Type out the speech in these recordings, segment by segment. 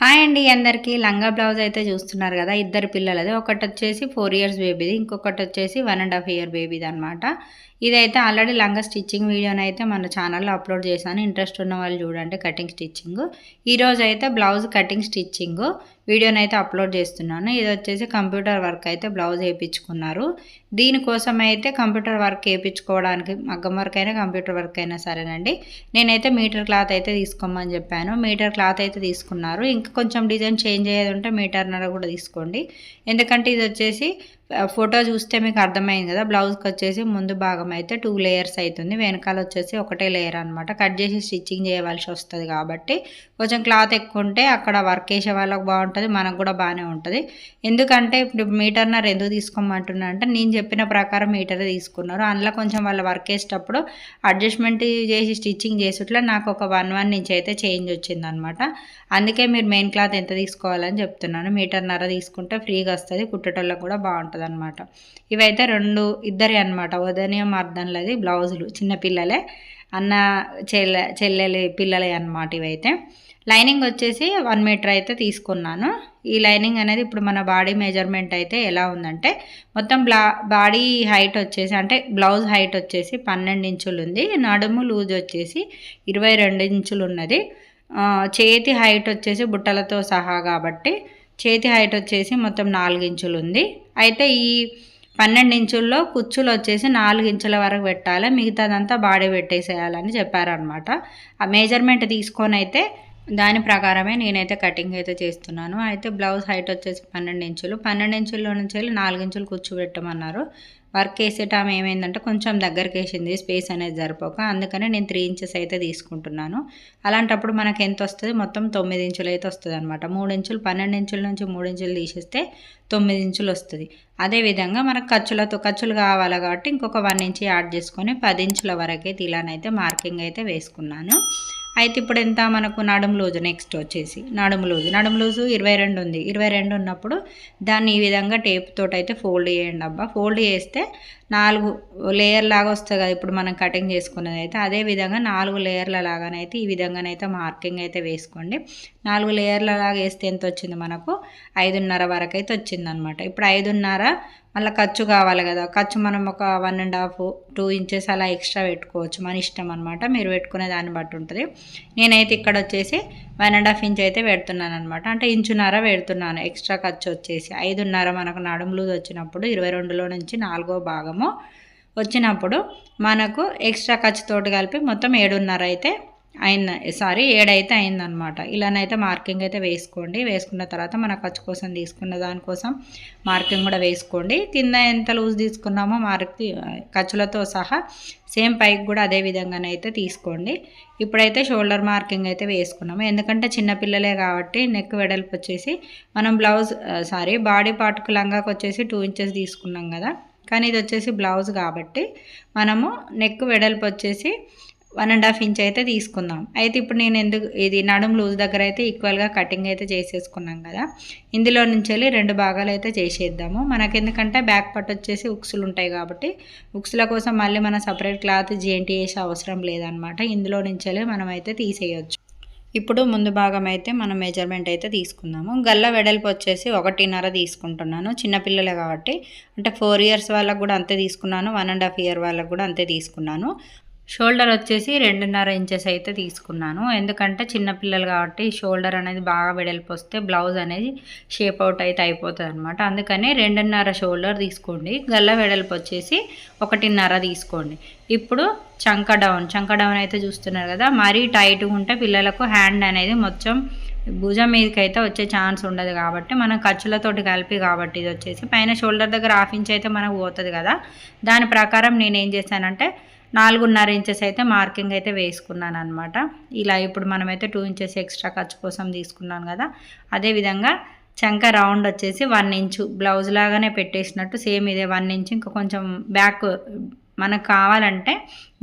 Hi అండి అందరికీ. లంగా బ్లౌజ్ అయితే చూస్తున్నారు కదా ఇద్దరు పిల్లలది. ఒకటి వచ్చేసి ఫోర్ ఇయర్స్ బేబీది ఇంకొకటి వచ్చేసి వన్ అండ్ హాఫ్ ఇయర్ బేబీది అనమాట ఇదైతే ఆల్రెడీ లంగా స్టిచ్చింగ్ వీడియోని అయితే మన ఛానల్లో అప్లోడ్ చేశాను. ఇంట్రెస్ట్ ఉన్న వాళ్ళు చూడండి కటింగ్ స్టిచ్చింగ్. ఈరోజు అయితే బ్లౌజ్ కటింగ్ స్టిచ్చింగ్. వీడియోని అయితే అప్లోడ్ చేస్తున్నాను. ఇది వచ్చేసి కంప్యూటర్ వర్క్ అయితే బ్లౌజ్ వేయించుకున్నారు. దీనికోసం అయితే కంప్యూటర్ వర్క్ వేయించుకోవడానికి మగ్గం వర్క్ అయినా కంప్యూటర్ వర్క్ అయినా సరేనండి. నేనైతే మీటర్ క్లాత్ అయితే తీసుకోమని చెప్పాను. మీటర్ క్లాత్ అయితే తీసుకున్నారు. ఇంకా కొంచెం డిజైన్ చేంజ్ అయ్యేది ఉంటే మీటర్నర కూడా తీసుకోండి. ఎందుకంటే ఇది వచ్చేసి ఫోటో చూస్తే మీకు అర్థమైంది కదా? బ్లౌజ్కి వచ్చేసి ముందు భాగం అయితే టూ లేయర్స్ అవుతుంది వెనకాల వచ్చేసి ఒకటే లేయర్ అనమాట కట్ చేసి స్టిచ్చింగ్ చేయవలసి వస్తుంది కాబట్టి కొంచెం క్లాత్ ఎక్కువ ఉంటే అక్కడ వర్క్ వేసే వాళ్ళకి బాగుంటుంది మనకు కూడా బాగానే ఉంటుంది. ఎందుకంటే ఇప్పుడు మీటర్నర్ ఎందుకు తీసుకోమంటున్నా అంటే నేను చెప్పిన ప్రకారం మీటర్ తీసుకున్నారు. అందులో కొంచెం వాళ్ళు వర్క్ వేసేటప్పుడు అడ్జస్ట్మెంట్ చేసి స్టిచ్చింగ్ చేసేట్లా నాకు ఒక వన్ వన్ నుంచి అయితే చేంజ్ వచ్చిందనమాట అందుకే మీరు మెయిన్ క్లాత్ ఎంత తీసుకోవాలని చెప్తున్నాను. మీటర్నర తీసుకుంటే ఫ్రీగా వస్తుంది కుట్టేటోళ్ళకి కూడా బాగుంటుంది. అనమాట ఇవైతే రెండు ఇద్దరి అనమాట ఉదయం అర్థంలది బ్లౌజులు. చిన్నపిల్లలే అన్న చెల్లె చెల్లెలి పిల్లలే అనమాట ఇవైతే. లైనింగ్ వచ్చేసి వన్ మీటర్ అయితే తీసుకున్నాను. ఈ లైనింగ్ అనేది ఇప్పుడు మన బాడీ మెజర్మెంట్ అయితే ఎలా ఉందంటే మొత్తం బ్లా బాడీ హైట్ వచ్చేసి అంటే బ్లౌజ్ హైట్ వచ్చేసి పన్నెండు ఇంచులు ఉంది. నడుము లూజ్ వచ్చేసి ఇరవై రెండు ఇంచులు ఉన్నది. చేతి హైట్ వచ్చేసి బుట్టలతో సహా కాబట్టి చేతి హైట్ వచ్చేసి మొత్తం నాలుగు ఇంచులు ఉంది. అయితే ఈ పన్నెండు ఇంచుల్లో కుచ్చులు వచ్చేసి నాలుగు ఇంచుల వరకు పెట్టాలి. మిగతాదంతా బాడీ పెట్టేసేయాలని చెప్పారనమాట ఆ మెజర్మెంట్ తీసుకొని అయితే దాని ప్రకారమే నేనైతే కటింగ్ అయితే చేస్తున్నాను. అయితే బ్లౌజ్ హైట్ వచ్చేసి పన్నెండు ఇంచులు. పన్నెండు ఇంచుల్లో నుంచి వెళ్ళి నాలుగు ఇంచులు కూర్చోబెట్టమన్నారు వర్క్ వేసేటం ఏమైందంటే కొంచెం దగ్గరికి వేసింది స్పేస్ అనేది సరిపోక. అందుకనే నేను త్రీ ఇంచెస్ అయితే తీసుకుంటున్నాను. అలాంటప్పుడు మనకి ఎంత వస్తుంది? మొత్తం తొమ్మిది ఇంచులు అయితే వస్తుంది అనమాట మూడు ఇంచులు పన్నెండు ఇంచుల నుంచి మూడు ఇంచులు తీసేస్తే తొమ్మిది ఇంచులు వస్తుంది. అదేవిధంగా మనకు ఖర్చులతో ఖర్చులు కావాలి కాబట్టి ఇంకొక వన్ ఇంచ్ యాడ్ చేసుకొని పది ఇంచుల వరకు అయితే ఇలానైతే మార్కింగ్ అయితే వేసుకున్నాను. అయితే ఇప్పుడు ఎంత మనకు నడుములోజు నెక్స్ట్ వచ్చేసి. నడుము లూజు. నడుము ఇరవై రెండు ఉంది. ఇరవై రెండు ఉన్నప్పుడు దాన్ని ఈ విధంగా టేప్ తోటి అయితే ఫోల్డ్ చేయండి అబ్బా. ఫోల్డ్ చేస్తే నాలుగు లేయర్ లాగా వస్తుంది కదా ఇప్పుడు మనం కటింగ్ చేసుకున్నది అయితే. అదే విధంగా నాలుగు లేయర్ల లాగానైతే ఈ విధంగానైతే మార్కింగ్ అయితే వేసుకోండి. నాలుగు లేయర్ల లాగా వేస్తే ఎంత వచ్చింది మనకు? ఐదున్నర వరకు అయితే వచ్చిందనమాట. ఇప్పుడు ఐదున్నర మళ్ళీ ఖర్చు కావాలి కదా. ఖర్చు మనం ఒక one and half two inches అలా ఎక్స్ట్రా పెట్టుకోవచ్చు. మన ఇష్టం అనమాట మీరు పెట్టుకునే దాన్ని బట్టి ఉంటుంది. నేనైతే ఇక్కడ వచ్చేసి వన్ అండ్ హాఫ్ ఇంచ్ అయితే పెడుతున్నాను అనమాట అంటే ఇంచున్నర పెడుతున్నాను. ఎక్స్ట్రా ఖర్చు వచ్చేసి ఐదున్నర మనకు నడుములు వచ్చినప్పుడు ఇరవై రెండులో నుంచి నాలుగో భాగము వచ్చినప్పుడు మనకు ఎక్స్ట్రా ఖర్చుతోటి కలిపి మొత్తం ఏడున్నర అయితే అయింది సారీ ఏడైతే అయిందనమాట. ఇలానైతే మార్కింగ్ అయితే వేసుకోండి. వేసుకున్న తర్వాత మన ఖర్చు కోసం తీసుకున్న దానికోసం మార్కింగ్ కూడా వేసుకోండి. కింద ఎంత లూజ్ తీసుకున్నామో మార్క్ ఖర్చులతో సహా సేమ్ పైకి కూడా అదే విధంగానైతే తీసుకోండి. ఇప్పుడైతే షోల్డర్ మార్కింగ్ అయితే వేసుకున్నాము. ఎందుకంటే చిన్నపిల్లలే కాబట్టి నెక్ వెడల్పు వచ్చేసి మనం బ్లౌజ్ సారీ బాడీ పార్ట్కు లంగాకి వచ్చేసి టూ ఇంచెస్ తీసుకున్నాం కదా. కానీ ఇది వచ్చేసి బ్లౌజ్ కాబట్టి మనము నెక్ వెడల్పు వచ్చేసి వన్ అండ్ హాఫ్ ఇంచ్ అయితే తీసుకుందాం. అయితే ఇప్పుడు నేను ఎందుకు ఇది నడుము లూజ్ దగ్గర అయితే ఈక్వల్గా కటింగ్ అయితే చేసేసుకున్నాం కదా. ఇందులో నుంచి వెళ్ళి రెండు భాగాలు అయితే చేసేద్దాము. మనకి ఎందుకంటే బ్యాక్ పట్ వచ్చేసి ఉక్సులు ఉంటాయి కాబట్టి ఉక్సుల కోసం మళ్ళీ మనం సపరేట్ క్లాత్ జేంటి చేసే అవసరం లేదనమాట ఇందులో నుంచి వెళ్ళి మనం అయితే తీసేయచ్చు. ఇప్పుడు ముందు భాగం అయితే మనం మెజర్మెంట్ అయితే తీసుకుందాము. గల్ల వెడల్పు వచ్చేసి ఒకటిన్నర తీసుకుంటున్నాను. చిన్నపిల్లలే కాబట్టి అంటే ఫోర్ ఇయర్స్ వాళ్ళకు కూడా అంతే తీసుకున్నాను. వన్ అండ్ హాఫ్ ఇయర్ వాళ్ళకు కూడా అంతే తీసుకున్నాను. షోల్డర్ వచ్చేసి రెండున్నర ఇంచెస్ అయితే తీసుకున్నాను. ఎందుకంటే చిన్నపిల్లలు కాబట్టి షోల్డర్ అనేది బాగా వెడల్పు వస్తే బ్లౌజ్ అనేది షేప్ అవుట్ అయితే అయిపోతుంది అనమాట అందుకని రెండున్నర షోల్డర్ తీసుకోండి. గల్ల వెడల్పు వచ్చేసి ఒకటిన్నర తీసుకోండి. ఇప్పుడు చంక డౌన్ చంక డౌన్ అయితే చూస్తున్నారు కదా మరీ టైట్గా ఉంటే పిల్లలకు హ్యాండ్ అనేది మొత్తం భుజం మీదకి అయితే వచ్చే ఛాన్స్ ఉండదు కాబట్టి మనం ఖర్చులతోటి కలిపి కాబట్టి ఇది వచ్చేసి పైన షోల్డర్ దగ్గర హాఫ్ ఇంచ్ అయితే మనకు పోతుంది కదా. దాని ప్రకారం నేను ఏం చేశానంటే నాలుగున్నర ఇంచెస్ అయితే మార్కింగ్ అయితే వేసుకున్నాను అనమాట ఇలా ఇప్పుడు మనమైతే టూ ఇంచెస్ ఎక్స్ట్రా ఖర్చు కోసం తీసుకున్నాను కదా. అదేవిధంగా చంక రౌండ్ వచ్చేసి వన్ ఇంచు బ్లౌజ్ లాగానే పెట్టేసినట్టు సేమ్ ఇదే వన్ ఇంచ్ ఇంకా కొంచెం బ్యాక్ మనకు కావాలంటే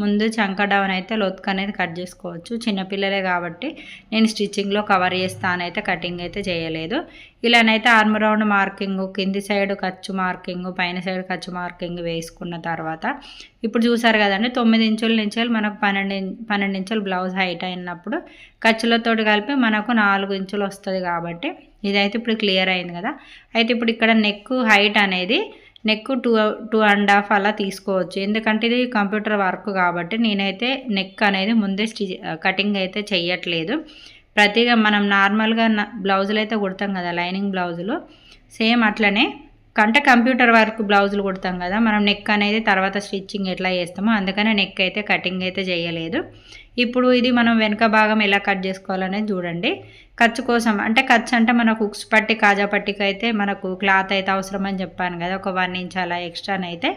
ముందు చంక డౌన్ అయితే లొత్క్ అనేది కట్ చేసుకోవచ్చు. చిన్నపిల్లలే కాబట్టి నేను స్టిచ్చింగ్లో కవర్ చేస్తానైతే కటింగ్ అయితే చేయలేదు. ఇలానైతే ఆర్మ్ రౌండ్ మార్కింగ్ కింది సైడ్ ఖర్చు మార్కింగ్ పైన సైడ్ ఖర్చు మార్కింగ్ వేసుకున్న తర్వాత ఇప్పుడు చూసారు కదండి తొమ్మిది ఇంచుల నుంచి మనకు పన్నెండు పన్నెండు ఇంచులు బ్లౌజ్ హైట్ అయినప్పుడు ఖర్చులతో కలిపి మనకు నాలుగు ఇంచులు వస్తుంది కాబట్టి ఇదైతే ఇప్పుడు క్లియర్ అయింది కదా. అయితే ఇప్పుడు ఇక్కడ నెక్ హైట్ అనేది neck two two and half అలా తీసుకోవచ్చు. ఎందుకంటే ఇది కంప్యూటర్ వర్క్ కాబట్టి నేనైతే నెక్ అనేది ముందే స్టి కటింగ్ అయితే చెయ్యట్లేదు. ప్రతిగా మనం నార్మల్గా బ్లౌజులు అయితే కుడతాం కదా లైనింగ్ బ్లౌజులు సేమ్ అట్లనే అంటే కంప్యూటర్ వర్క్ బ్లౌజులు కుడతాం కదా మనం నెక్ అనేది తర్వాత స్టిచ్చింగ్ ఎట్లా చేస్తామో అందుకనే నెక్ అయితే కటింగ్ అయితే చేయలేదు. ఇప్పుడు ఇది మనం వెనక భాగం ఎలా కట్ చేసుకోవాలనేది చూడండి. ఖర్చు కోసం అంటే ఖర్చు అంటే మనకు ఉక్స్ పట్టి కాజా పట్టికి అయితే మనకు క్లాత్ అయితే అవసరం అని చెప్పాను కదా ఒక వన్ ఇంచ్ అలా ఎక్స్ట్రానైతే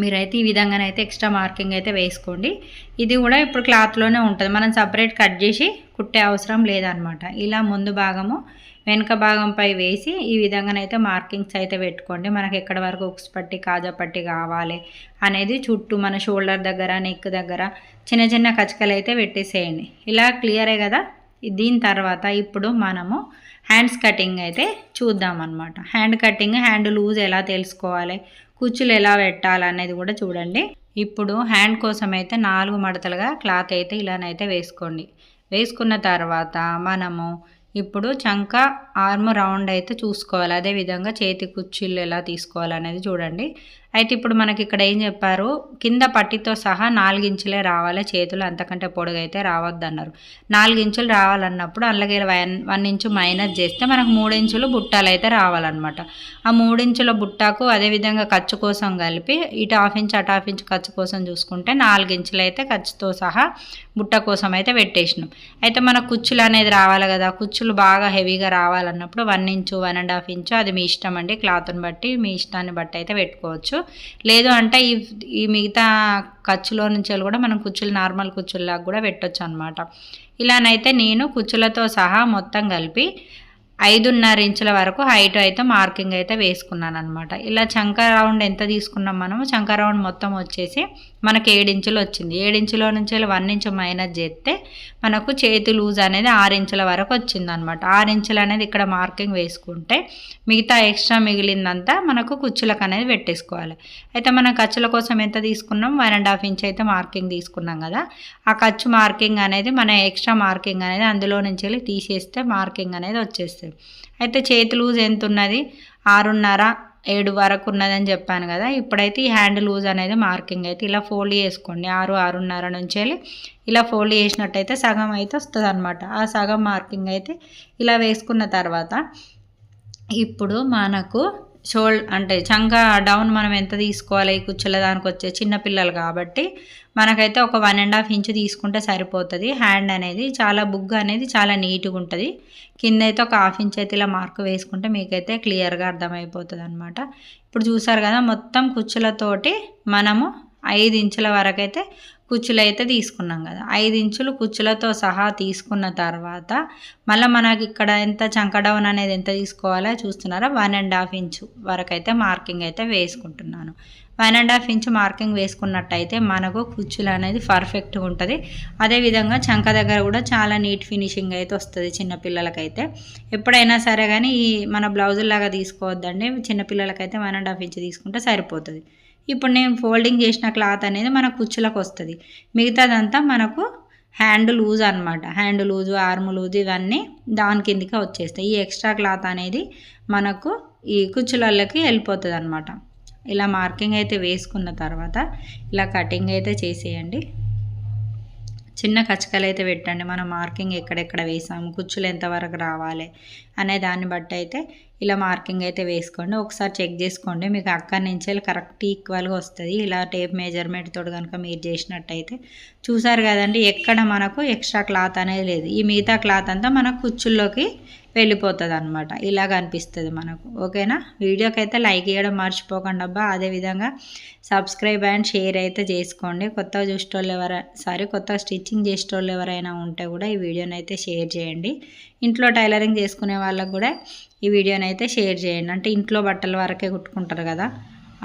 మీరైతే ఈ విధంగానైతే ఎక్స్ట్రా మార్కింగ్ అయితే వేసుకోండి. ఇది కూడా ఇప్పుడు క్లాత్లోనే ఉంటుంది. మనం సపరేట్ కట్ చేసి కుట్టే అవసరం లేదనమాట ఇలా ముందు భాగము వెనుక భాగంపై వేసి ఈ విధంగానైతే మార్కింగ్స్ అయితే పెట్టుకోండి. మనకి ఎక్కడ వరకు ఉక్స్ పట్టి కాజా పట్టి కావాలి అనేది చుట్టూ మన షోల్డర్ దగ్గర నెక్ దగ్గర చిన్న చిన్న కచకలు అయితే పెట్టేసేయండి. ఇలా క్లియరే కదా? దీని తర్వాత ఇప్పుడు మనము హ్యాండ్స్ కటింగ్ అయితే చూద్దాం అనమాట హ్యాండ్ కటింగ్ హ్యాండ్ లూజ్ ఎలా తెలుసుకోవాలి కుచ్చులు ఎలా పెట్టాలనేది కూడా చూడండి. ఇప్పుడు హ్యాండ్ కోసం అయితే నాలుగు మడతలుగా క్లాత్ అయితే ఇలానైతే వేసుకోండి. వేసుకున్న తర్వాత మనము ఇప్పుడు చంక ఆర్మ్ రౌండ్ అయితే చూసుకోవాలి. అదేవిధంగా చేతి కుర్చీలు ఎలా తీసుకోవాలనేది చూడండి. అయితే ఇప్పుడు మనకి ఇక్కడ ఏం చెప్పారు? కింద పట్టితో సహా నాలుగించులే రావాలి చేతులు అంతకంటే పొడుగైతే రావద్దు అన్నారు నాలుగించులు రావాలన్నప్పుడు అలాగే వన్ వన్ ఇంచు మైనస్ చేస్తే మనకు మూడించులు బుట్టాలు అయితే రావాలన్నమాట. ఆ మూడించుల బుట్టాకు అదేవిధంగా ఖర్చు కోసం కలిపి ఇటు హాఫ్ ఇంచ్ అటు హాఫ్ ఇంచ్ ఖర్చు కోసం చూసుకుంటే నాలుగించులు అయితే ఖర్చుతో సహా బుట్ట కోసం అయితే పెట్టేసినాం. అయితే మన కుచ్చులు అనేది రావాలి కదా కుచ్చులు బాగా హెవీగా రావాలన్నప్పుడు one inch one and half inch అది మీ ఇష్టం అండి. క్లాత్ని బట్టి మీ ఇష్టాన్ని బట్టి అయితే పెట్టుకోవచ్చు. లేదు అంటే ఈ ఈ మిగతా ఖర్చులో నుంచి కూడా మనం కుచ్చులు నార్మల్ కుచ్చుల్లాగా కూడా పెట్టచ్చు అనమాట ఇలానైతే నేను కుచ్చులతో సహా మొత్తం కలిపి ఐదున్నర ఇంచుల వరకు హైట్ అయితే మార్కింగ్ అయితే వేసుకున్నాను అనమాట ఇలా చంక రౌండ్ ఎంత తీసుకున్నాం మనము? చంక రౌండ్ మొత్తం వచ్చేసి మనకి ఏడించులు వచ్చింది. ఏడించులో నుంచి వన్ ఇంచు మైనస్ చేస్తే మనకు చేతి లూజ్ అనేది ఆరు ఇంచుల వరకు వచ్చింది అనమాట ఆరు ఇంచులు అనేది ఇక్కడ మార్కింగ్ వేసుకుంటే మిగతా ఎక్స్ట్రా మిగిలిందంతా మనకు కుచ్చులకు అనేది పెట్టేసుకోవాలి. అయితే మనం ఖర్చుల కోసం ఎంత తీసుకున్నాం? వన్ అండ్ హాఫ్ ఇంచ్ అయితే మార్కింగ్ తీసుకున్నాం కదా. ఆ ఖర్చు మార్కింగ్ అనేది మన ఎక్స్ట్రా మార్కింగ్ అనేది అందులో నుంచి తీసేస్తే మార్కింగ్ అనేది వచ్చేస్తుంది. అయితే చేతి లూజ్ ఎంత ఉన్నది ఆరున్నర ఏడు వరకు ఉన్నదని చెప్పాను కదా. ఇప్పుడైతే ఈ హ్యాండ్ లూజ్ అనేది మార్కింగ్ అయితే ఇలా ఫోల్డ్ చేసుకోండి. ఆరు ఆరున్నర నుంచి వెళ్ళి ఇలా ఫోల్డ్ చేసినట్టయితే సగం అయితే వస్తుంది అనమాట ఆ సగం మార్కింగ్ అయితే ఇలా వేసుకున్న తర్వాత ఇప్పుడు మనకు షోల్ అంటే చంక డౌన్ మనం ఎంత తీసుకోవాలి ఈ కుచ్చుల దానికి వచ్చే చిన్నపిల్లలు కాబట్టి మనకైతే ఒక వన్ అండ్ హాఫ్ ఇంచ్ తీసుకుంటే సరిపోతుంది. హ్యాండ్ అనేది చాలా బుగ్గ అనేది చాలా నీట్గా ఉంటుంది. కింద అయితే ఒక హాఫ్ ఇంచ్ అయితే ఇలా మార్క్ వేసుకుంటే మీకైతే క్లియర్గా అర్థమైపోతుంది అనమాట ఇప్పుడు చూసారు కదా మొత్తం కుచ్చులతోటి మనము ఐదు ఇంచుల వరకైతే కుచ్చులు అయితే తీసుకున్నాం కదా. ఐదు ఇంచులు కుచ్చులతో సహా తీసుకున్న తర్వాత మళ్ళీ మనకి ఇక్కడ ఎంత చంక డౌన్ అనేది ఎంత తీసుకోవాలో చూస్తున్నారా? వన్ అండ్ హాఫ్ ఇంచు వరకు అయితే మార్కింగ్ అయితే వేసుకుంటున్నాను. One and half inch marking వేసుకున్నట్టయితే మనకు కుచ్చులు అనేది పర్ఫెక్ట్గా ఉంటుంది. అదేవిధంగా చంక దగ్గర కూడా చాలా నీట్ ఫినిషింగ్ అయితే వస్తుంది చిన్నపిల్లలకైతే ఎప్పుడైనా సరే కానీ ఈ మన బ్లౌజుల్లాగా తీసుకోవద్దండి. చిన్నపిల్లలకైతే వన్ అండ్ హాఫ్ ఇంచ్ తీసుకుంటే సరిపోతుంది. ఇప్పుడు నేను ఫోల్డింగ్ చేసిన క్లాత్ అనేది మన కుచ్చులకు వస్తుంది. మిగతాదంతా మనకు హ్యాండ్ లూజ్ అనమాట హ్యాండ్ లూజు ఆర్మ్ లూజ్ ఇవన్నీ దాని కిందికి వచ్చేస్తాయి. ఈ ఎక్స్ట్రా క్లాత్ అనేది మనకు ఈ కుచ్చులలోకి వెళ్ళిపోతుంది అనమాట ఇలా మార్కింగ్ అయితే వేసుకున్న తర్వాత ఇలా కటింగ్ అయితే చేసేయండి. చిన్న కచ్చకలు అయితే పెట్టండి. మనం మార్కింగ్ ఎక్కడెక్కడ వేసాము కుచ్చులు ఎంతవరకు రావాలి అనే దాన్ని బట్టి అయితే ఇలా మార్కింగ్ అయితే వేసుకోండి. ఒకసారి చెక్ చేసుకోండి. మీకు అక్కడి నుంచి కరెక్ట్ ఈక్వల్గా వస్తుంది. ఇలా టేప్ మెజర్మెంట్ తోడు కనుక మీరు చేసినట్టయితే చూసారు కదండి ఎక్కడ మనకు ఎక్స్ట్రా క్లాత్ అనేది లేదు. ఈ మిగతా క్లాత్ అంతా మన కుచ్చుల్లోకి వెళ్ళిపోతుంది అనమాట ఇలాగ అనిపిస్తుంది మనకు. ఓకేనా? వీడియోకి అయితే లైక్ చేయడం మర్చిపోకండి అబ్బా. అదేవిధంగా సబ్స్క్రైబ్ అండ్ షేర్ అయితే చేసుకోండి. కొత్తగా చూసేటోళ్ళు ఎవరైనా సారీ కొత్తగా స్టిచ్చింగ్ చేసేటోళ్ళు ఎవరైనా ఉంటే కూడా ఈ వీడియోని అయితే షేర్ చేయండి. ఇంట్లో టైలరింగ్ చేసుకునే వాళ్ళకు కూడా ఈ వీడియోని అయితే షేర్ చేయండి. అంటే ఇంట్లో బట్టల వరకే కుట్టుకుంటారు కదా.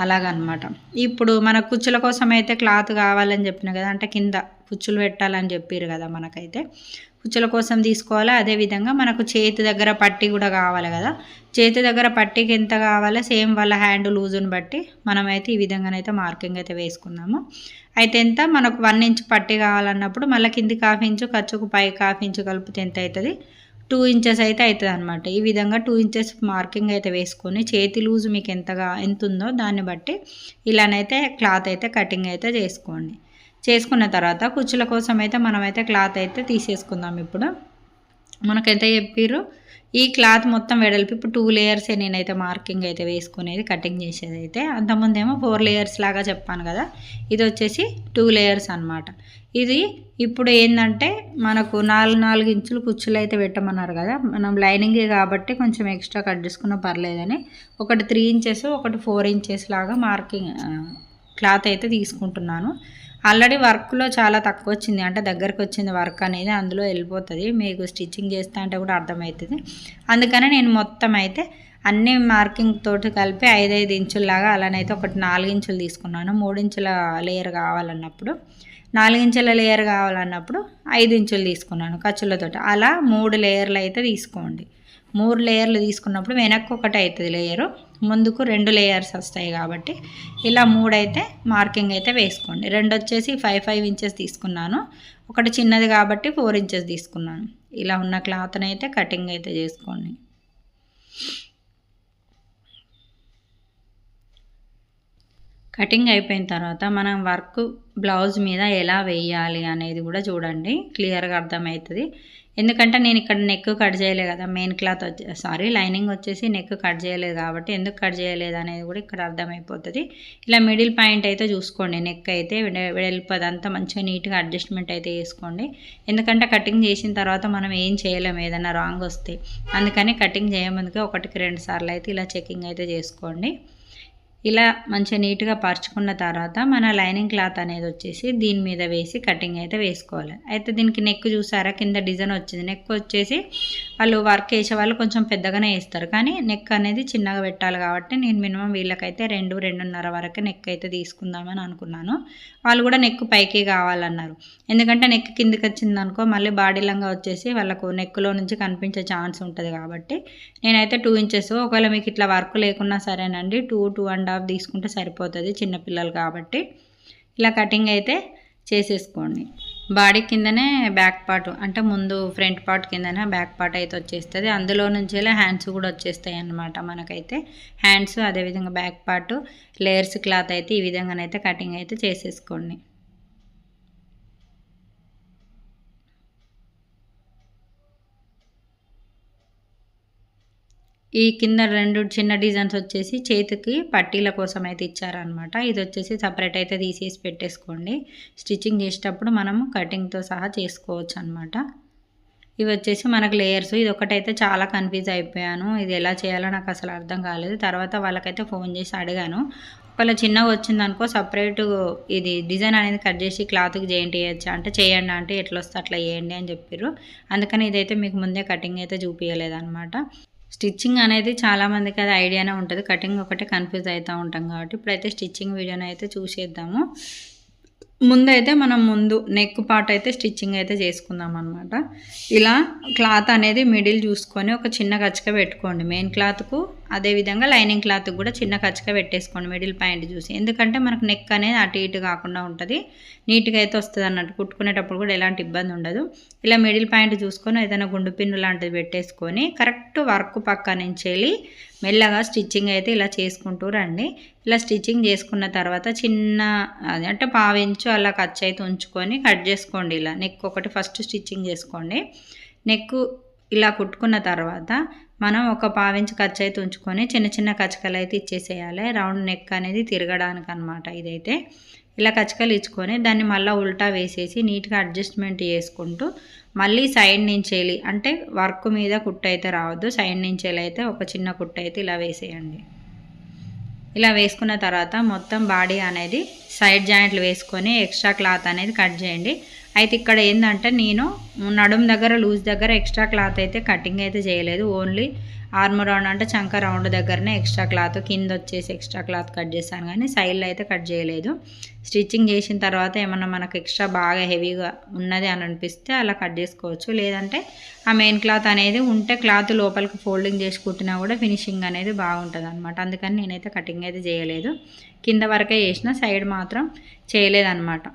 అలాగనమాట. ఇప్పుడు మన కుచ్చుల కోసం అయితే క్లాత్ కావాలని చెప్పిన కదా అంటే కింద కుచ్చులు పెట్టాలని చెప్పారు కదా మనకైతే. కుచ్చుల కోసం తీసుకోవాలి? అదేవిధంగా మనకు చేతి దగ్గర పట్టి కూడా కావాలి కదా. చేతి దగ్గర పట్టికి ఎంత కావాలో సేమ్ వాళ్ళ హ్యాండ్ లూజుని బట్టి మనమైతే ఈ విధంగానైతే మార్కింగ్ అయితే వేసుకున్నాము. అయితే ఎంత? మనకు వన్ ఇంచ్ పట్టి కావాలన్నప్పుడు మళ్ళీ కింది హాఫ్ ఇంచు ఖర్చుకు పై హాఫ్ ఇంచు కలిపితే ఎంత అవుతుంది? టూ ఇంచెస్ అయితే అవుతుంది అనమాట ఈ విధంగా టూ ఇంచెస్ మార్కింగ్ అయితే వేసుకొని చేతి లూజ్ మీకు ఎంతగా ఎంత ఉందో దాన్ని బట్టి ఇలానైతే క్లాత్ అయితే కటింగ్ అయితే చేసుకోండి. చేసుకున్న తర్వాత కుచ్చుల కోసం అయితే మనమైతే క్లాత్ అయితే తీసేసుకుందాం ఇప్పుడు. మనకైతే చెప్పారు ఈ క్లాత్ మొత్తం వెడల్పి ఇప్పుడు టూ లేయర్సే నేనైతే మార్కింగ్ అయితే వేసుకునేది కటింగ్ చేసేది అయితే అంతకుముందేమో ఫోర్ లేయర్స్ లాగా చెప్పాను కదా ఇది వచ్చేసి టూ లేయర్స్ అనమాట ఇది ఇప్పుడు ఏంటంటే మనకు నాలుగు నాలుగు ఇంచులు కుచ్చులు అయితే పెట్టమన్నారు కదా మనం లైనింగే కాబట్టి కొంచెం ఎక్స్ట్రా కట్ చేసుకున్న పర్లేదని. ఒకటి త్రీ ఇంచెస్ ఒకటి ఫోర్ ఇంచెస్ లాగా మార్కింగ్ క్లాత్ అయితే తీసుకుంటున్నాను. ఆల్రెడీ వర్క్లో చాలా తక్కువ వచ్చింది అంటే దగ్గరకు వచ్చింది వర్క్ అనేది అందులో వెళ్ళిపోతుంది. మీకు స్టిచ్చింగ్ చేస్తా అంటే కూడా అర్థమవుతుంది అందుకనే నేను మొత్తం అయితే అన్ని మార్కింగ్ తోటి కలిపి ఐదైదు ఇంచుల్లాగా అలానైతే ఒకటి నాలుగు ఇంచులు తీసుకున్నాను. మూడు ఇంచుల లేయర్ కావాలన్నప్పుడు నాలుగు ఇంచుల లేయర్ కావాలన్నప్పుడు ఐదు ఇంచులు తీసుకున్నాను ఖర్చులతో అలా మూడు లేయర్లు అయితే తీసుకోండి. మూడు లేయర్లు తీసుకున్నప్పుడు వెనక్కి ఒకటి అవుతుంది లేయరు. ముందుకు రెండు లేయర్స్ వస్తాయి కాబట్టి ఇలా మూడైతే మార్కింగ్ అయితే వేసుకోండి. రెండు వచ్చేసి ఫైవ్ ఫైవ్ ఇంచెస్ తీసుకున్నాను. ఒకటి చిన్నది కాబట్టి ఫోర్ ఇంచెస్ తీసుకున్నాను. ఇలా ఉన్న క్లాత్ని అయితే కటింగ్ అయితే చేసుకోండి. కటింగ్ అయిపోయిన తర్వాత మనం వర్క్ బ్లౌజ్ మీద ఎలా వేయాలి అనేది కూడా చూడండి. క్లియర్గా అర్థమవుతుంది. ఎందుకంటే నేను ఇక్కడ నెక్ కట్ చేయలేదు కదా మెయిన్ క్లాత్ వచ్చే సారీ లైనింగ్ వచ్చేసి నెక్ కట్ చేయలేదు కాబట్టి ఎందుకు కట్ చేయలేదు అనేది కూడా ఇక్కడ అర్థమైపోతుంది. ఇలా మిడిల్ పాయింట్ అయితే చూసుకోండి నెక్ అయితే వెళ్ళిపోదంతా మంచిగా నీట్గా అడ్జస్ట్మెంట్ అయితే చేసుకోండి. ఎందుకంటే కటింగ్ చేసిన తర్వాత మనం ఏం చేయలేము ఏదైనా రాంగ్ వస్తే. అందుకని కటింగ్ చేయముందుకే ఒకటికి రెండు సార్లు అయితే ఇలా చెకింగ్ అయితే చేసుకోండి. ఇలా మంచిగా నీట్గా పరుచుకున్న తర్వాత మన లైనింగ్ క్లాత్ అనేది వచ్చేసి దీని మీద వేసి కటింగ్ అయితే వేసుకోవాలి. అయితే దీనికి నెక్ చూసారా? కింద డిజైన్ వచ్చింది. నెక్ వచ్చేసి వాళ్ళు వర్క్ వేసే వాళ్ళు కొంచెం పెద్దగానే వేస్తారు కానీ నెక్ అనేది చిన్నగా పెట్టాలి కాబట్టి నేను మినిమం వీళ్ళకైతే రెండు రెండున్నర వరకు నెక్ అయితే తీసుకుందామని అనుకున్నాను. వాళ్ళు కూడా నెక్ పైకి కావాలన్నారు. ఎందుకంటే నెక్ కిందికి వచ్చిందనుకో మళ్ళీ బాడీ లంగా వచ్చేసి వాళ్ళకు నెక్లో నుంచి కనిపించే ఛాన్స్ ఉంటుంది కాబట్టి నేనైతే టూ ఇంచెస్ ఒకవేళ మీకు ఇట్లా వర్క్ లేకున్నా సరేనండి. టూ టూ అండ్ హాఫ్ తీసుకుంటే సరిపోతుంది చిన్నపిల్లలు కాబట్టి. ఇలా కటింగ్ అయితే చేసేసుకోండి. బాడీ కిందనే బ్యాక్ పార్ట్ అంటే ముందు ఫ్రంట్ పార్ట్ కిందనే బ్యాక్ పార్ట్ అయితే వచ్చేస్తుంది. అందులో నుంచి హ్యాండ్స్ కూడా వచ్చేస్తాయి అన్నమాట మనకైతే. హ్యాండ్స్ అదేవిధంగా బ్యాక్ పార్ట్ లేయర్స్ క్లాత్ అయితే ఈ విధంగానైతే కటింగ్ అయితే చేసేసుకోండి. ఈ కింద రెండు చిన్న డిజైన్స్ వచ్చేసి చేతికి పట్టీల కోసం అయితే ఇచ్చారనమాట ఇది వచ్చేసి సపరేట్ అయితే తీసేసి పెట్టేసుకోండి. స్టిచ్చింగ్ చేసేటప్పుడు మనము కటింగ్తో సహా చేసుకోవచ్చు అనమాట ఇవి వచ్చేసి మనకు లేయర్స్ ఇది ఒకటైతే చాలా కన్ఫ్యూజ్ అయిపోయాను. ఇది ఎలా చేయాలో నాకు అసలు అర్థం కాలేదు. తర్వాత వాళ్ళకైతే ఫోన్ చేసి అడిగాను. ఒకవేళ చిన్నగా వచ్చిందనుకో సపరేట్ ఇది డిజైన్ అనేది కట్ చేసి క్లాత్కి చేయండి చేయొచ్చా? అంటే చేయండి అంటే ఎట్లా వస్తే అట్లా చేయండి అని చెప్పారు అందుకని ఇదైతే మీకు ముందే కటింగ్ అయితే చూపించలేదన్నమాట స్టిచ్చింగ్ అనేది చాలామందికి అది ఐడియానే ఉంటుంది. కటింగ్ ఒకటే కన్ఫ్యూజ్ అవుతూ ఉంటాం కాబట్టి ఇప్పుడైతే స్టిచ్చింగ్ వీడియోని అయితే చూసేద్దాము. ముందైతే మనం ముందు నెక్ పార్ట్ అయితే స్టిచ్చింగ్ అయితే చేసుకుందాం అనమాట ఇలా క్లాత్ అనేది మిడిల్ చూసుకొని ఒక చిన్న గచ్చక పెట్టుకోండి. మెయిన్ క్లాత్కు అదేవిధంగా లైనింగ్ క్లాత్కి కూడా చిన్న ఖర్చుగా పెట్టేసుకోండి మిడిల్ పాయింట్ చూసి. ఎందుకంటే మనకు నెక్ అనేది అటు ఇటు కాకుండా ఉంటుంది. నీట్గా అయితే వస్తుంది అన్నట్టు. కుట్టుకునేటప్పుడు కూడా ఎలాంటి ఇబ్బంది ఉండదు. ఇలా మిడిల్ పాయింట్ చూసుకొని ఏదైనా గుండు పిన్ను లాంటిది పెట్టేసుకొని కరెక్ట్ వర్క్ పక్క నుంచి వెళ్ళి మెల్లగా స్టిచ్చింగ్ అయితే ఇలా చేసుకుంటూ రండి. ఇలా స్టిచ్చింగ్ చేసుకున్న తర్వాత చిన్న అది అంటే పావించు అలా ఖర్చు అయితే ఉంచుకొని కట్ చేసుకోండి ఇలా. నెక్ ఒకటి ఫస్ట్ స్టిచ్చింగ్ చేసుకోండి. నెక్ ఇలా కుట్టుకున్న తర్వాత మనం ఒక పావించి ఖర్చు అయితే ఉంచుకొని చిన్న చిన్న కచకలు అయితే ఇచ్చేసేయాలి. రౌండ్ నెక్ అనేది తిరగడానికి అనమాట ఇదైతే. ఇలా కచకలు ఇచ్చుకొని దాన్ని మళ్ళీ ఉల్టా వేసేసి నీట్గా అడ్జస్ట్మెంట్ చేసుకుంటూ మళ్ళీ సైడ్ నుంచి వెళ్ళి అంటే వర్క్ మీద కుట్టు అయితే రావద్దు. సైడ్ నుంచి వెళ్ళి అయితే ఒక చిన్న కుట్టు అయితే ఇలా వేసేయండి. ఇలా వేసుకున్న తర్వాత మొత్తం బాడీ అనేది సైడ్ జాయింట్లు వేసుకొని ఎక్స్ట్రా క్లాత్ అనేది కట్ చేయండి. అయితే ఇక్కడ ఏంటంటే నేను నడుం దగ్గర లూజ్ దగ్గర ఎక్స్ట్రా క్లాత్ అయితే కటింగ్ అయితే చేయలేదు. ఓన్లీ ఆర్మ్ రౌండ్ అంటే చంక రౌండ్ దగ్గరనే ఎక్స్ట్రా క్లాత్ కింద వచ్చేసి ఎక్స్ట్రా క్లాత్ కట్ చేశాను కానీ సైడ్లో అయితే కట్ చేయలేదు. స్టిచ్చింగ్ చేసిన తర్వాత ఏమన్నా మనకు ఎక్స్ట్రా బాగా హెవీగా ఉన్నది అని అనిపిస్తే అలా కట్ చేసుకోవచ్చు. లేదంటే ఆ మెయిన్ క్లాత్ అనేది ఉంటే క్లాత్ లోపలికి ఫోల్డింగ్ చేసి కుట్టినా కూడా ఫినిషింగ్ అనేది బాగుంటుంది అనమాట అందుకని నేనైతే కటింగ్ అయితే చేయలేదు. కింద వరకే చేసిన సైడ్ మాత్రం చేయలేదన్నమాట.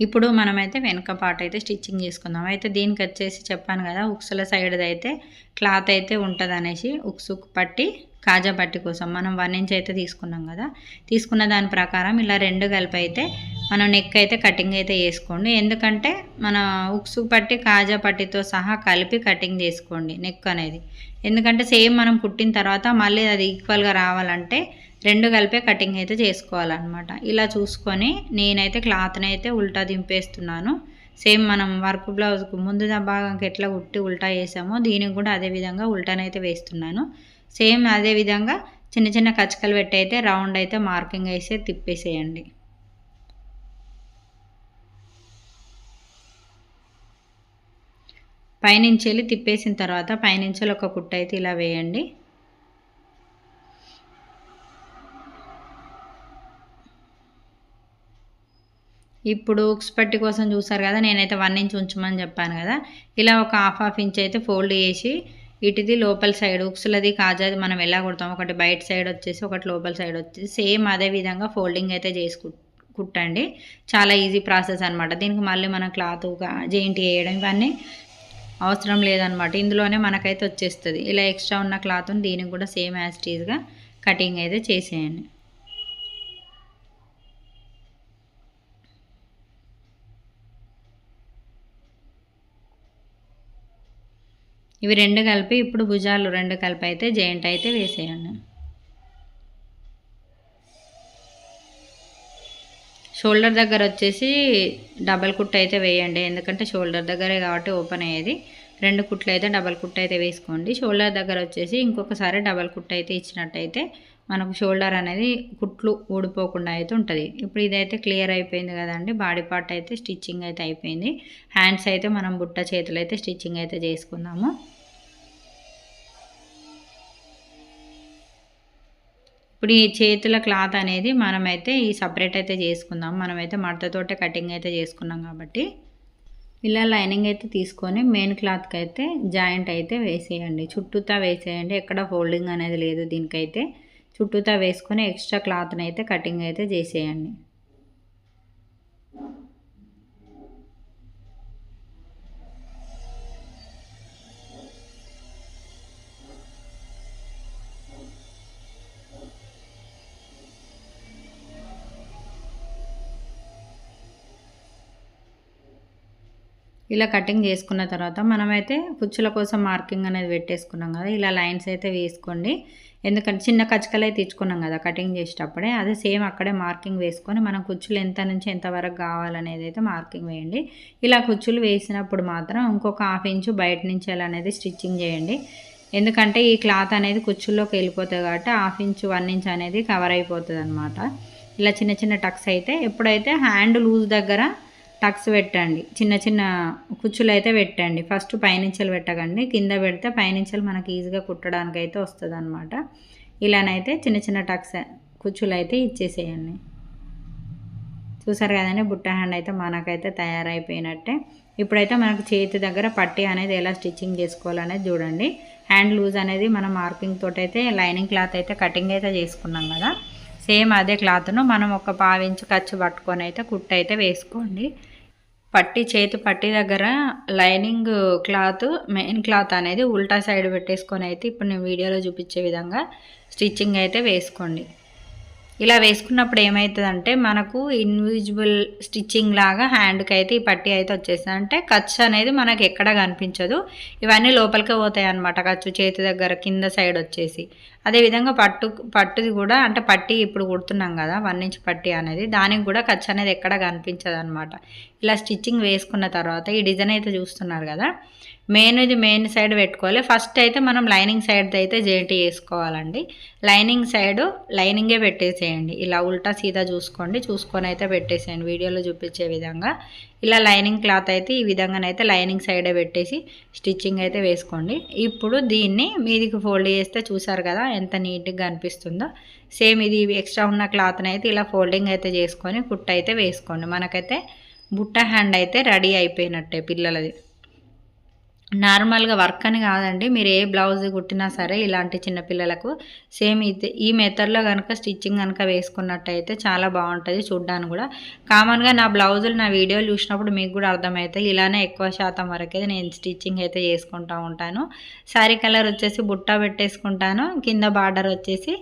ఇప్పుడు మనమైతే వెనుక పాట అయితే స్టిచ్చింగ్ చేసుకుందాం. అయితే దీనికి వచ్చేసి చెప్పాను కదా ఉక్సుల సైడ్ అయితే క్లాత్ అయితే ఉంటుంది అనేసి ఉక్సుకు పట్టి కాజా పట్టి కోసం మనం వన్ ఇంచ్ అయితే తీసుకున్నాం కదా. తీసుకున్న దాని ప్రకారం ఇలా రెండు కలిపి అయితే మనం నెక్ అయితే కటింగ్ అయితే చేసుకోండి. ఎందుకంటే మన ఉక్సు పట్టి కాజా పట్టితో సహా కలిపి కటింగ్ చేసుకోండి నెక్ అనేది. ఎందుకంటే సేమ్ మనం కుట్టిన తర్వాత మళ్ళీ అది ఈక్వల్గా రావాలంటే రెండు కలిపే కటింగ్ అయితే చేసుకోవాలన్నమాట. ఇలా చూసుకొని నేనైతే క్లాత్ని అయితే ఉల్టా దింపేస్తున్నాను. సేమ్ మనం వర్క్ బ్లౌజ్కు ముందు భాగంకి ఎట్లా కుట్టి ఉల్టా వేసామో దీనికి కూడా అదే విధంగా ఉల్టానైతే వేస్తున్నాను. సేమ్ అదే విధంగా చిన్న చిన్న కచ్చకలు పెట్టి అయితే రౌండ్ అయితే మార్కింగ్ వేసి తిప్పేసేయండి. పైనుంచి వెళ్ళి తిప్పేసిన తర్వాత పైనుంచి ఒక కుట్ట అయితే ఇలా వేయండి. ఇప్పుడు ఉక్స్ పట్టి కోసం చూసారు కదా నేనైతే వన్ ఇంచ్ ఉంచమని చెప్పాను కదా. ఇలా ఒక హాఫ్ హాఫ్ ఇంచ్ అయితే ఫోల్డ్ చేసి ఇటుది లోపల సైడ్ ఉక్సులది కాజాది మనం ఎలా కుడతాం? ఒకటి బయట సైడ్ వచ్చేసి ఒకటి లోపల సైడ్ వచ్చేసి సేమ్ అదే విధంగా ఫోల్డింగ్ అయితే చేసుకు కుట్టండి. చాలా ఈజీ ప్రాసెస్ అనమాట దీనికి మళ్ళీ మన క్లాత్ జెయింట్ వేయడం ఇవన్నీ అవసరం లేదనమాట ఇందులోనే మనకైతే వచ్చేస్తుంది. ఇలా ఎక్స్ట్రా ఉన్న క్లాత్ని దీనికి కూడా సేమ్ యాజ్ టీజ్గా కటింగ్ అయితే చేసేయండి. ఇవి రెండు కలిపి ఇప్పుడు భుజాలు రెండు కలిపి అయితే జాయింట్ అయితే వేసేయండి. షోల్డర్ దగ్గర వచ్చేసి డబల్ కుట్ అయితే వేయండి. ఎందుకంటే షోల్డర్ దగ్గరే కాబట్టి ఓపెన్ అయ్యేది. రెండు కుట్లు అయితే డబల్ కుట్ అయితే వేసుకోండి. షోల్డర్ దగ్గర వచ్చేసి ఇంకొకసారి డబల్ కుట్ అయితే ఇచ్చినట్టయితే మనకు షోల్డర్ అనేది కుట్లు ఊడిపోకుండా అయితే ఉంటుంది. ఇప్పుడు ఇదైతే క్లియర్ అయిపోయింది కదండి. బాడీ పార్ట్ అయితే స్టిచ్చింగ్ అయితే అయిపోయింది. హ్యాండ్స్ అయితే మనం బుట్ట చేతులు అయితే స్టిచ్చింగ్ అయితే చేసుకుందాము. ఇప్పుడు ఈ చేతుల క్లాత్ అనేది మనమైతే ఈ సపరేట్ అయితే చేసుకుందాం. మనమైతే మడతతోటే కటింగ్ అయితే చేసుకున్నాం కాబట్టి. ఇలా లైనింగ్ అయితే తీసుకొని మెయిన్ క్లాత్కి అయితే జాయింట్ అయితే వేసేయండి. చుట్టూతా వేసేయండి. ఎక్కడ ఫోల్డింగ్ అనేది లేదు దీనికైతే. చుట్టూతా వేసుకొని ఎక్స్ట్రా క్లాత్ని అయితే కటింగ్ అయితే చేసేయండి. ఇలా కటింగ్ చేసుకున్న తర్వాత మనమైతే కుచ్చుల కోసం మార్కింగ్ అనేది పెట్టేసుకున్నాం కదా. ఇలా లైన్స్ అయితే వేసుకోండి. ఎందుకంటే చిన్న కచ్చకలు అయితే ఇచ్చుకున్నాం కదా కటింగ్ చేసేటప్పుడే. అదే సేమ్ అక్కడే మార్కింగ్ వేసుకొని మనం కుచ్చులు ఎంత నుంచి ఎంతవరకు కావాలనేది అయితే మార్కింగ్ వేయండి. ఇలా కుచ్చులు వేసినప్పుడు మాత్రం ఇంకొక హాఫ్ ఇంచు బయట నుంచి అనేది స్టిచ్చింగ్ చేయండి. ఎందుకంటే ఈ క్లాత్ అనేది కుచ్చుల్లోకి వెళ్ళిపోతుంది కాబట్టి హాఫ్ ఇంచ్ వన్ ఇంచ్ అనేది కవర్ అయిపోతుంది అనమాట ఇలా చిన్న చిన్న టక్స్ అయితే ఎప్పుడైతే హ్యాండ్ లూజ్ దగ్గర టక్స్ పెట్టండి. చిన్న చిన్న కుచ్చులు అయితే పెట్టండి. ఫస్ట్ పైనుంచెలు పెట్టకండి. కింద పెడితే పైనుంచెలు మనకి ఈజీగా కుట్టడానికి అయితే వస్తుంది అనమాట ఇలానైతే చిన్న చిన్న టక్స్ కుచ్చులు అయితే ఇచ్చేసేయండి. చూసారు కదండి బుట్ట హ్యాండ్ అయితే మనకైతే తయారైపోయినట్టే. ఇప్పుడైతే మనకు చేతి దగ్గర పట్టి అనేది ఎలా స్టిచ్చింగ్ చేసుకోవాలనేది చూడండి. హ్యాండ్ లూజ్ అనేది మనం మార్కింగ్ తోటి అయితే లైనింగ్ క్లాత్ అయితే కటింగ్ అయితే చేసుకున్నాం కదా. సేమ్ అదే క్లాత్ను మనం ఒక పావించి ఖర్చు పట్టుకొని అయితే కుట్టు అయితే వేసుకోండి. పట్టి చేతి పట్టి దగ్గర లైనింగ్ క్లాత్ మెయిన్ క్లాత్ అనేది ఉల్టా సైడ్ పెట్టేసుకొని అయితే ఇప్పుడు నేను వీడియోలో చూపించే విధంగా స్టిచ్చింగ్ అయితే వేసుకోండి. ఇలా వేసుకున్నప్పుడు ఏమవుతుందంటే మనకు ఇన్విజిబుల్ స్టిచ్చింగ్ లాగా హ్యాండ్కి అయితే ఈ పట్టి అయితే వచ్చేస్తుంది. అంటే ఖర్చు అనేది మనకు ఎక్కడ కనిపించదు. ఇవన్నీ లోపలికే పోతాయి అనమాట ఖర్చు చేతి దగ్గర కింద సైడ్ వచ్చేసి. అదేవిధంగా పట్టు పట్టుది కూడా అంటే పట్టి ఇప్పుడు కుడుతున్నాం కదా వన్ ఇంచ్ పట్టి అనేది దానికి కూడా ఖర్చు అనేది ఎక్కడ కనిపించదు అనమాట ఇలా స్టిచ్చింగ్ వేసుకున్న తర్వాత ఈ డిజైన్ అయితే చూస్తున్నారు కదా మెయిన్ ఇది మెయిన్ సైడ్ పెట్టుకోవాలి. ఫస్ట్ అయితే మనం లైనింగ్ సైడ్ అయితే జేంటి వేసుకోవాలండి. లైనింగ్ సైడ్ లైనింగే పెట్టేసేయండి. ఇలా ఉల్టా సీదా చూసుకోండి చూసుకొని అయితే పెట్టేసేయండి. వీడియోలో చూపించే విధంగా ఇలా లైనింగ్ క్లాత్ అయితే ఈ విధంగానైతే లైనింగ్ సైడే పెట్టేసి స్టిచ్చింగ్ అయితే వేసుకోండి. ఇప్పుడు దీన్ని మీదికి ఫోల్డ్ చేస్తే చూసారు కదా ఎంత నీట్గా అనిపిస్తుందో. సేమ్ ఇది ఎక్స్ట్రా ఉన్న క్లాత్ని అయితే ఇలా ఫోల్డింగ్ అయితే చేసుకొని కుట్ట అయితే వేసుకోండి. మనకైతే బుట్ట హ్యాండ్ అయితే రెడీ అయిపోయినట్టే పిల్లలది. నార్మల్గా వర్క్ అని కాదండి. మీరు ఏ బ్లౌజ్ కుట్టినా సరే ఇలాంటి చిన్నపిల్లలకు సేమ్ ఇది ఈ మెథడ్లో కనుక స్టిచ్చింగ్ కనుక వేసుకున్నట్టయితే చాలా బాగుంటుంది చూడ్డానికి కూడా. కామన్గా నా బ్లౌజులు నా వీడియోలు చూసినప్పుడు మీకు కూడా అర్థమవుతాయి. ఇలానే ఎక్కువ శాతం వరకు అయితే నేను స్టిచ్చింగ్ అయితే చేసుకుంటూ ఉంటాను. శారీ కలర్ వచ్చేసి బుట్ట పెట్టేసుకుంటాను. కింద బార్డర్ వచ్చేసి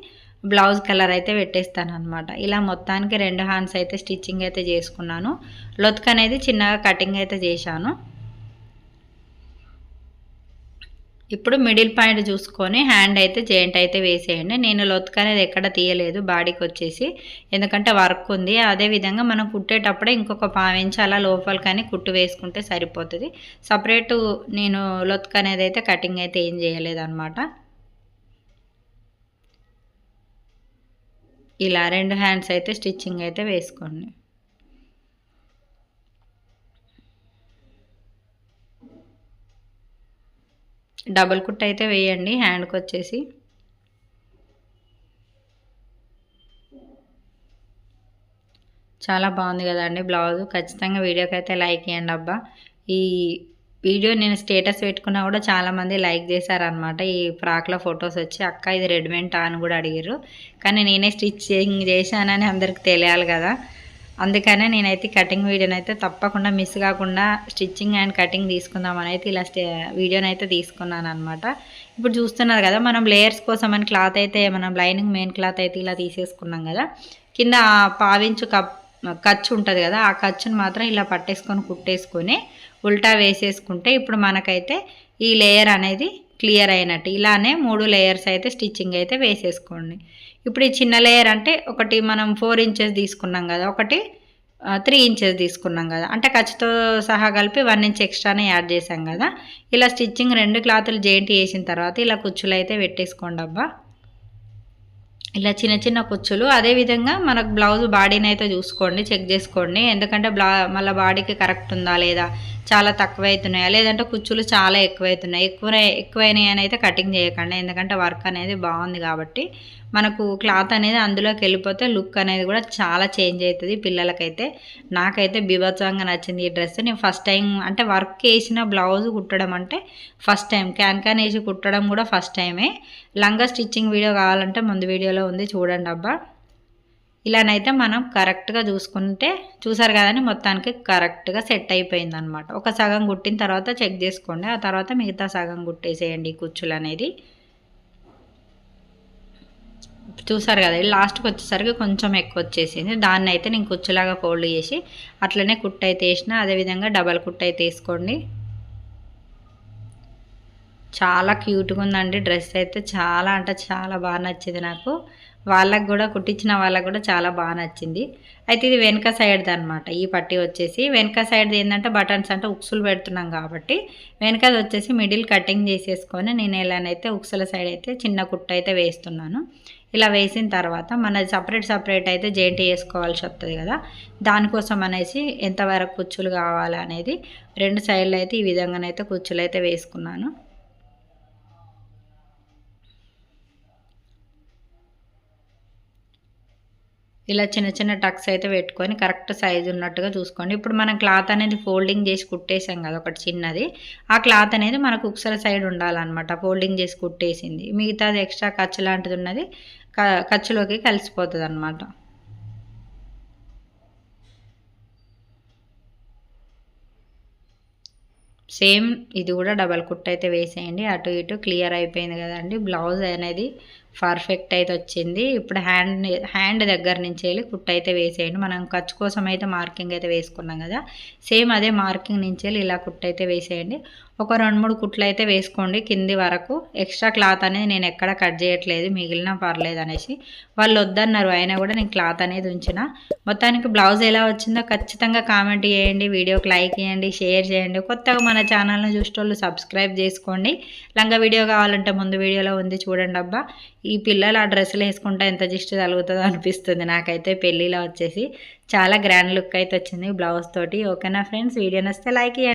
బ్లౌజ్ కలర్ అయితే పెట్టేస్తాను అనమాట ఇలా మొత్తానికి రెండు హ్యాండ్స్ అయితే స్టిచ్చింగ్ అయితే చేసుకున్నాను. లొత్క్ అనేది చిన్నగా కటింగ్ అయితే చేశాను. ఇప్పుడు మిడిల్ పాయింట్ చూసుకొని హ్యాండ్ అయితే జాయింట్ అయితే వేసేయండి. నేను లొత్క అనేది ఎక్కడ తీయలేదు బాడీకి వచ్చేసి. ఎందుకంటే వర్క్ ఉంది. అదేవిధంగా మనం కుట్టేటప్పుడే ఇంకొక పావించి అలా లోపల కానీ కుట్టు వేసుకుంటే సరిపోతుంది. సపరేటు నేను లొత్క అనేది అయితే కటింగ్ అయితే ఏం చేయలేదన్నమాట. ఇలా రెండు హ్యాండ్స్ అయితే స్టిచ్చింగ్ అయితే వేసుకోండి. డబుల్ కుట్ అయితే వేయండి హ్యాండ్కి వచ్చేసి. చాలా బాగుంది కదండి బ్లౌజ్. ఖచ్చితంగా వీడియోకి అయితే లైక్ ఇవ్వండి అబ్బా. ఈ వీడియో నేను స్టేటస్ పెట్టుకున్నా కూడా చాలామంది లైక్ చేశారనమాట ఈ ఫ్రాక్లో ఫొటోస్ వచ్చి అక్క ఇది రెడీమేడ్ అని కూడా అడిగారు కానీ నేనే స్టిచ్చింగ్ చేశానని అందరికి తెలియాలి కదా. అందుకనే నేనైతే కటింగ్ వీడియోని అయితే తప్పకుండా మిస్ కాకుండా స్టిచ్చింగ్ అండ్ కటింగ్ తీసుకుందామని అయితే ఇలా వీడియోని అయితే తీసుకున్నాను అనమాట ఇప్పుడు చూస్తున్నారు కదా మనం లేయర్స్ కోసం అని క్లాత్ అయితే మనం లైనింగ్ మెయిన్ క్లాత్ అయితే ఇలా తీసేసుకున్నాం కదా. కింద పావించు కప్ ఖర్చు ఉంటుంది కదా ఆ ఖర్చును మాత్రం ఇలా పట్టేసుకొని కుట్టేసుకొని ఉల్టా వేసేసుకుంటే ఇప్పుడు మనకైతే ఈ లేయర్ అనేది క్లియర్ అయినట్టు. ఇలానే మూడు లేయర్స్ అయితే స్టిచ్చింగ్ అయితే వేసేసుకోండి. ఇప్పుడు ఈ చిన్న లేయర్ అంటే ఒకటి మనం ఫోర్ ఇంచెస్ తీసుకున్నాం కదా ఒకటి త్రీ ఇంచెస్ తీసుకున్నాం కదా. అంటే ఖర్చుతో సహా కలిపి వన్ ఇంచ్ ఎక్స్ట్రానే యాడ్ చేసాం కదా. ఇలా స్టిచ్చింగ్ రెండు క్లాతులు జేంటి వేసిన తర్వాత ఇలా కుచ్చులు అయితే పెట్టేసుకోండి అబ్బా. ఇలా చిన్న చిన్న కుచ్చులు అదేవిధంగా మనకు బ్లౌజ్ బాడీని అయితే చూసుకోండి చెక్ చేసుకోండి. ఎందుకంటే బ్లా మళ్ళీ బాడీకి కరెక్ట్ ఉందా లేదా చాలా తక్కువ అవుతున్నాయా లేదంటే కుచ్చులు చాలా ఎక్కువైతున్నాయి ఎక్కువ ఎక్కువైనాయి అని అయితే కటింగ్ చేయకండి. ఎందుకంటే వర్క్ అనేది బాగుంది కాబట్టి మనకు క్లాత్ అనేది అందులోకి వెళ్ళిపోతే లుక్ అనేది కూడా చాలా చేంజ్ అవుతుంది పిల్లలకైతే. నాకైతే బీభత్సంగా నచ్చింది ఈ డ్రెస్. నేను ఫస్ట్ టైం అంటే వర్క్ వేసిన బ్లౌజ్ కుట్టడం అంటే ఫస్ట్ టైం. క్యాన్ క్యాన్ వేసి కుట్టడం కూడా ఫస్ట్ టైమే. లంగా స్టిచ్చింగ్ వీడియో కావాలంటే ముందు వీడియోలో ఉంది చూడండి అబ్బా. ఇలానైతే మనం కరెక్ట్గా చూసుకుంటే చూసారు కదని మొత్తానికి కరెక్ట్గా సెట్ అయిపోయింది అనమాట ఒక సగం కుట్టిన తర్వాత చెక్ చేసుకోండి. ఆ తర్వాత మిగతా సగం కుట్టేసేయండి కుచ్చులు అనేది. చూసారు కదా లాస్ట్కి వచ్చేసరికి కొంచెం ఎక్కువ వచ్చేసింది. దాన్ని అయితే నేను కుచ్చులాగా ఫోల్డ్ చేసి అట్లనే కుట్ అయితే వేసిన అదేవిధంగా డబల్ కుట్ అయితే వేసుకోండి. చాలా క్యూట్గా ఉందండి డ్రెస్ అయితే. చాలా అంటే చాలా బాగా నచ్చింది నాకు. వాళ్ళకు కూడా కుట్టించిన వాళ్ళకు కూడా చాలా బాగా నచ్చింది. అయితే ఇది వెనక సైడ్ది అనమాట ఈ పట్టి వచ్చేసి వెనక సైడ్ది ఏంటంటే బటన్స్ అంటే ఉక్సులు పెడుతున్నాం కాబట్టి వెనకది వచ్చేసి మిడిల్ కటింగ్ చేసేసుకొని నేను ఎలానైతే ఉక్సుల సైడ్ అయితే చిన్న కుట్ట అయితే వేస్తున్నాను. ఇలా వేసిన తర్వాత మన సపరేట్ సపరేట్ అయితే జేంటి వేసుకోవాల్సి వస్తుంది కదా. దానికోసం అనేసి ఎంతవరకు కుచ్చులు కావాలి అనేది రెండు సైడ్లు అయితే ఈ విధంగానైతే కుచ్చులు అయితే వేసుకున్నాను. ఇలా చిన్న చిన్న టక్స్ అయితే పెట్టుకొని కరెక్ట్ సైజు ఉన్నట్టుగా చూసుకోండి. ఇప్పుడు మనం క్లాత్ అనేది ఫోల్డింగ్ చేసి కుట్టేసాం కదా ఒకటి చిన్నది. ఆ క్లాత్ అనేది మనకు ఉక్సల సైడ్ ఉండాలన్నమాట ఫోల్డింగ్ చేసి కుట్టేసింది. మిగతాది ఎక్స్ట్రా ఖర్చు లాంటిది ఉన్నది ఖర్చులోకి కలిసిపోతుంది అన్నమాట సేమ్ ఇది కూడా డబల్ కుట్ అయితే వేసేయండి. అటు ఇటు క్లియర్ అయిపోయింది కదండి. బ్లౌజ్ అనేది పర్ఫెక్ట్ అయితే వచ్చింది. ఇప్పుడు హ్యాండ్ హ్యాండ్ దగ్గర నుంచి వెళ్ళి కుట్ అయితే వేసేయండి. మనం ఖర్చు కోసం అయితే మార్కింగ్ అయితే వేసుకున్నాం కదా. సేమ్ అదే మార్కింగ్ నుంచి వెళ్ళి ఇలా కుట్ అయితే వేసేయండి. ఒక రెండు మూడు కుట్లు అయితే వేసుకోండి. కింది వరకు ఎక్స్ట్రా క్లాత్ అనేది నేను ఎక్కడ కట్ చేయట్లేదు మిగిలిన పర్లేదు అనేసి. వాళ్ళు వద్దన్నారు అయినా కూడా నేను క్లాత్ అనేది ఉంచిన. మొత్తానికి బ్లౌజ్ ఎలా వచ్చిందో ఖచ్చితంగా కామెంట్ చేయండి వీడియోకి లైక్ చేయండి షేర్ చేయండి. కొత్తగా మన ఛానల్ని చూసేటోళ్ళు సబ్స్క్రైబ్ చేసుకోండి. లంగా వీడియో కావాలంటే ముందు వీడియోలో ఉంది చూడండి అబ్బా. ఈ పిల్లలు ఆ డ్రెస్సులు వేసుకుంటే ఎంత జిస్ట్ తగులుతుందో అనిపిస్తుంది నాకైతే పెళ్ళిలో వచ్చేసి. చాలా గ్రాండ్ లుక్ అయితే వచ్చింది బ్లౌజ్ తోటి. ఓకేనా ఫ్రెండ్స్? వీడియో నస్తే లైక్ చేయండి.